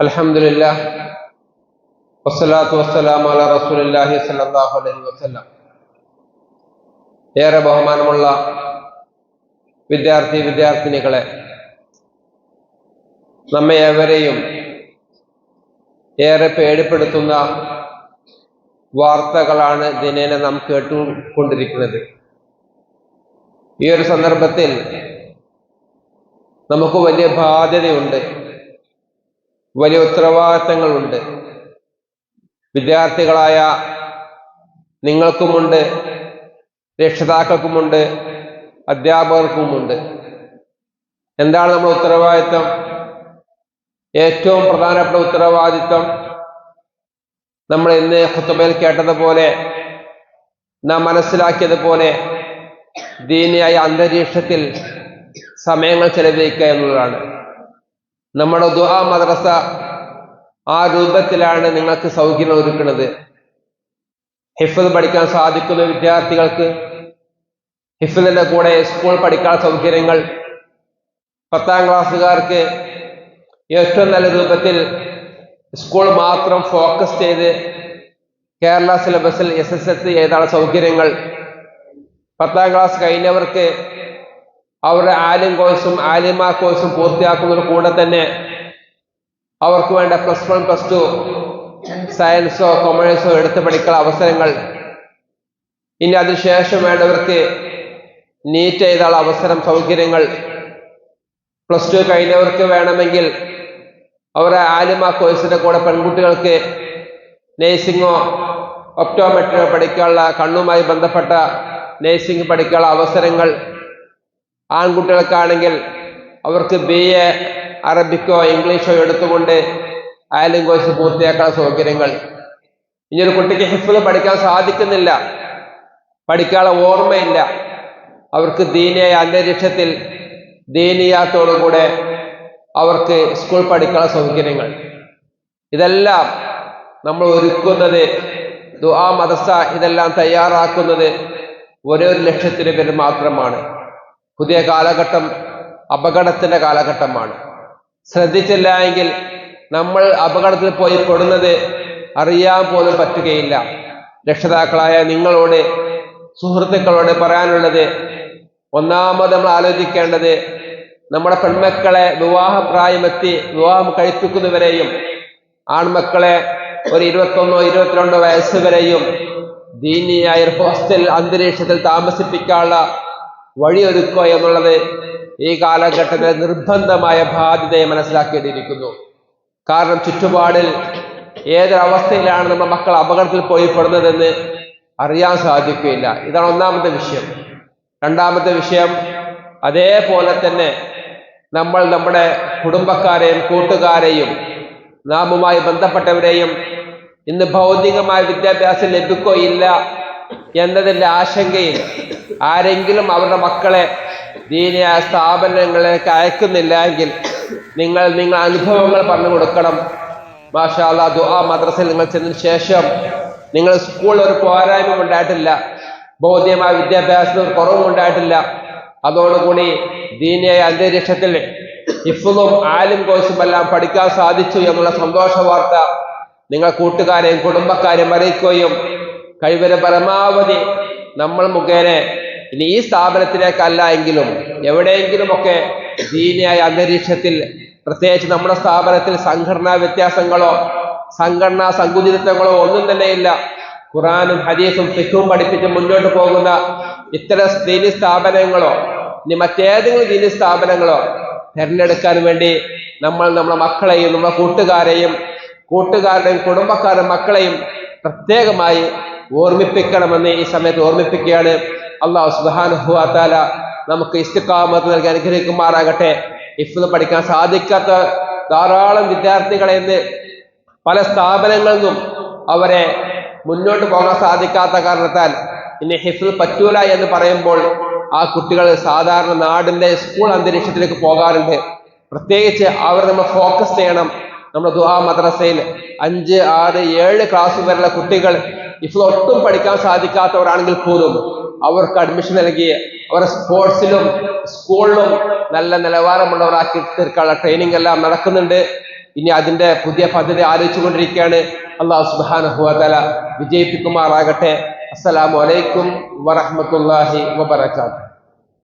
അലഹമില്ല വസ്സലാത്തു വസ്സലാം അല റസൂലില്ലാഹി സല്ലല്ലാഹു അലൈഹി വസല്ലം. ഏറെ ബഹുമാനമുള്ള വിദ്യാർത്ഥി വിദ്യാർത്ഥിനികളെ നമ്മെ ഏവരെയും ഏറെ പേടിപ്പെടുത്തുന്ന വാർത്തകളാണ് ദിനേന നാം കേട്ടുകൊണ്ടിരിക്കുന്നത്. ഈ ഒരു സന്ദർഭത്തിൽ നമുക്ക് വലിയ ബാധ്യതയുണ്ട്. വലിയ ഉത്തരവാദിത്തങ്ങളുണ്ട്. വിദ്യാർത്ഥികളായ നിങ്ങൾക്കുമുണ്ട് രക്ഷിതാക്കൾക്കുമുണ്ട് അധ്യാപകർക്കുമുണ്ട്. എന്താണ് നമ്മുടെ ഉത്തരവാദിത്തം? ഏറ്റവും പ്രധാനപ്പെട്ട ഉത്തരവാദിത്തം നമ്മൾ ഇന്ന് ഹുത്തബയിൽ കേട്ടതുപോലെ നാം മനസ്സിലാക്കിയതുപോലെ ദീനിയായ അന്തരീക്ഷത്തിൽ സമയങ്ങൾ ചെലവഴിക്കുക എന്നുള്ളതാണ്. നമ്മുടെ ദുആ മദ്രസ ആ രൂപത്തിലാണ് നിങ്ങൾക്ക് സൗകര്യം ഒരുക്കുന്നത്. ഹിഫത് പഠിക്കാൻ സാധിക്കുന്ന വിദ്യാർത്ഥികൾക്ക് ഹിഫ്ദിന്റെ കൂടെ സ്കൂൾ പഠിക്കാൻ സൗകര്യങ്ങൾ. പത്താം ക്ലാസ്സുകാർക്ക് ഏറ്റവും നല്ല രൂപത്തിൽ സ്കൂൾ മാത്രം ഫോക്കസ് ചെയ്ത് കേരള സിലബസിൽ എസ് എസ് എസ് ചെയ്താണ് സൗകര്യങ്ങൾ. പത്താം ക്ലാസ് കഴിഞ്ഞവർക്ക് അവരുടെ ആലിം കോഴ്സും ആലിമ കോഴ്സും പൂർത്തിയാക്കുന്നതിന് കൂടെ തന്നെ അവർക്ക് വേണ്ട പ്ലസ് വൺ പ്ലസ് ടു സയൻസോ കൊമേഴ്സോ എടുത്ത് പഠിക്കുന്ന അവസരങ്ങൾ. ഇനി അതിനുശേഷം വേണ്ടവർക്ക് നീറ്റ് ചെയ്താൽ അവസരം സൗകര്യങ്ങൾ. പ്ലസ് ടു കഴിഞ്ഞവർക്ക് വേണമെങ്കിൽ അവരുടെ ആലിമ കോഴ്സിന്റെ കൂടെ പെൺകുട്ടികൾക്ക് നേഴ്സിങ്ങോ ഒപ്റ്റോമെട്രിയോ പഠിക്കാനുള്ള കണ്ണുമായി ബന്ധപ്പെട്ട നേഴ്സിംഗ് പഠിക്കാനുള്ള അവസരങ്ങൾ. ആൺകുട്ടികൾക്കാണെങ്കിൽ അവർക്ക് ബി എ അറബിക്കോ ഇംഗ്ലീഷോ എടുത്തുകൊണ്ട് ആ കോഴ്സ് പൂർത്തിയാക്കാൻ സൗകര്യങ്ങൾ. ഇനിയൊരു കുട്ടിക്ക് ഹിഫിൽ പഠിക്കാൻ സാധിക്കുന്നില്ല. പഠിക്കാനുള്ള ഓർമ്മയില്ല. അവർക്ക് ദീനിയായ അന്തരീക്ഷത്തിൽ ദീനിയാത്തോടുകൂടെ അവർക്ക് സ്കൂൾ പഠിക്കാനുള്ള സൗകര്യങ്ങൾ. ഇതെല്ലാം നമ്മൾ ഒരുക്കുന്നത് ദുആ മദസ ഇതെല്ലാം തയ്യാറാക്കുന്നത് ഒരേ ഒരു ലക്ഷ്യത്തിന് പേര് മാത്രമാണ്. പുതിയ കാലഘട്ടം അപകടത്തിന്റെ കാലഘട്ടമാണ്. ശ്രദ്ധിച്ചില്ല എങ്കിൽ നമ്മൾ അപകടത്തിൽ പോയി പെടുന്നത് അറിയാൻ പോലും പറ്റുകയില്ല. രക്ഷിതാക്കളായ നിങ്ങളോട് സുഹൃത്തുക്കളോട് പറയാനുള്ളത് ഒന്നാമത് നമ്മൾ ആലോചിക്കേണ്ടത് നമ്മുടെ പെൺമക്കളെ വിവാഹപ്രായമെത്തി വിവാഹം കഴിപ്പിക്കുന്നവരെയും ആൺമക്കളെ ഒരു ഇരുപത്തൊന്നോ ഇരുപത്തിരണ്ടോ വയസ്സ് വരെയും ദീനിയായ ഹോസ്റ്റൽ അന്തരീക്ഷത്തിൽ താമസിപ്പിക്കാനുള്ള വഴിയൊരുക്കുക എന്നുള്ളത് ഈ കാലഘട്ടത്തിലെ നിർബന്ധമായ ബാധ്യതയെ മനസ്സിലാക്കേണ്ടിയിരിക്കുന്നു. കാരണം ചുറ്റുപാടിൽ ഏതൊരവസ്ഥയിലാണ് നമ്മുടെ മക്കൾ അപകടത്തിൽ പോയി പെടുന്നതെന്ന് അറിയാൻ സാധിക്കുകയില്ല. ഇതാണ് ഒന്നാമത്തെ വിഷയം. രണ്ടാമത്തെ വിഷയം അതേപോലെ തന്നെ നമ്മൾ നമ്മുടെ കുടുംബക്കാരെയും കൂട്ടുകാരെയും നാമുമായി ബന്ധപ്പെട്ടവരെയും ഇന്ന് ഭൗതികമായ വിദ്യാഭ്യാസം ലഭിക്കുകയില്ല എന്നതിന്റെ ആശങ്കയിൽ ആരെങ്കിലും അവരുടെ മക്കളെ ദീനിയായ സ്ഥാപനങ്ങളിലേക്ക് അയക്കുന്നില്ല എങ്കിൽ നിങ്ങൾ നിങ്ങൾ അനുഭവങ്ങൾ പറഞ്ഞു കൊടുക്കണം. മാഷാല ദുആ മദ്രസയിൽ നിങ്ങൾ ചെന്നതിന് ശേഷം നിങ്ങൾ സ്കൂളിൽ ഒരു പോരായ്മ ഉണ്ടായിട്ടില്ല. ബൗദ്ധ്യമായ വിദ്യാഭ്യാസത്തിൽ ഒരു കുറവും ഉണ്ടായിട്ടില്ല. അതോടുകൂടി ദീനിയായ അന്തരീക്ഷത്തിൽ ഇഫുലും ആലും കോഴ്സും എല്ലാം പഠിക്കാൻ സാധിച്ചു എന്നുള്ള സന്തോഷ വാർത്ത നിങ്ങൾ കൂട്ടുകാരെയും കുടുംബക്കാരെയും അറിയിക്കുകയും കഴിവരെ പരമാവധി നമ്മൾ മുഖേന ഇനി ഈ സ്ഥാപനത്തിലേക്കല്ല എങ്കിലും എവിടെയെങ്കിലുമൊക്കെ ദീനിയായ അന്തരീക്ഷത്തിൽ പ്രത്യേകിച്ച് നമ്മുടെ സ്ഥാപനത്തിൽ സംഘടനാ വ്യത്യാസങ്ങളോ സംഘടനാ സങ്കുചിതത്വങ്ങളോ ഒന്നും തന്നെ ഇല്ല. ഖുറാനും ഹദീസും ഫിഖും പഠിപ്പിച്ച് മുന്നോട്ട് പോകുന്ന ഇത്തരം ദീനി സ്ഥാപനങ്ങളോ ഇനി മറ്റേതെങ്കിലും ദീനി സ്ഥാപനങ്ങളോ തിരഞ്ഞെടുക്കാൻ വേണ്ടി നമ്മൾ നമ്മുടെ മക്കളെയും നമ്മുടെ കൂട്ടുകാരെയും കൂട്ടുകാരുടെയും കുടുംബക്കാരുടെ മക്കളെയും പ്രത്യേകമായി ഓർമ്മിപ്പിക്കണമെന്ന് ഈ സമയത്ത് ഓർമ്മിപ്പിക്കുകയാണ്. അള്ളാഹു സുബാനുഹുവാത്താല നമുക്ക് ഇസ്തിക്കാമത്ത് നൽകി അനുഗ്രഹിക്കുമാറാകട്ടെ. ഇഫ് പഠിക്കാൻ സാധിക്കാത്ത ധാരാളം വിദ്യാർത്ഥികളെ ഇന്ന് പല സ്ഥാപനങ്ങളിൽ നിന്നും അവരെ മുന്നോട്ട് പോകാൻ സാധിക്കാത്ത കാരണത്താൽ ഇനി ഹിഫിൽ പറ്റൂല എന്ന് പറയുമ്പോൾ ആ കുട്ടികൾ സാധാരണ നാടിന്റെ സ്കൂൾ അന്തരീക്ഷത്തിലേക്ക് പോകാറുണ്ട്. പ്രത്യേകിച്ച് അവർ നമ്മൾ ഫോക്കസ് ചെയ്യണം. നമ്മുടെ ദുഹാ മദ്രസയിൽ അഞ്ച് ആറ് ഏഴ് ക്ലാസ് വരെയുള്ള കുട്ടികൾ ഇഫ് ഒട്ടും പഠിക്കാൻ സാധിക്കാത്തവരാണെങ്കിൽ പോലും അവർക്ക് അഡ്മിഷൻ നൽകി അവരെ സ്പോർട്സിലും സ്കൂളിലും നല്ല നിലവാരമുള്ളവരാക്കി തീർക്കാനുള്ള ട്രെയിനിങ് എല്ലാം നടക്കുന്നുണ്ട്. ഇനി അതിന്റെ പുതിയ പദ്ധതി ആലോചിച്ചുകൊണ്ടിരിക്കുകയാണ്. അള്ളാഹു സുബാനഹുഅല വിജയിപ്പിക്കുമാറാകട്ടെ. അസ്സലാമു അലൈക്കും വറഹ്മത്തുള്ളാഹി വബറകാതുഹു.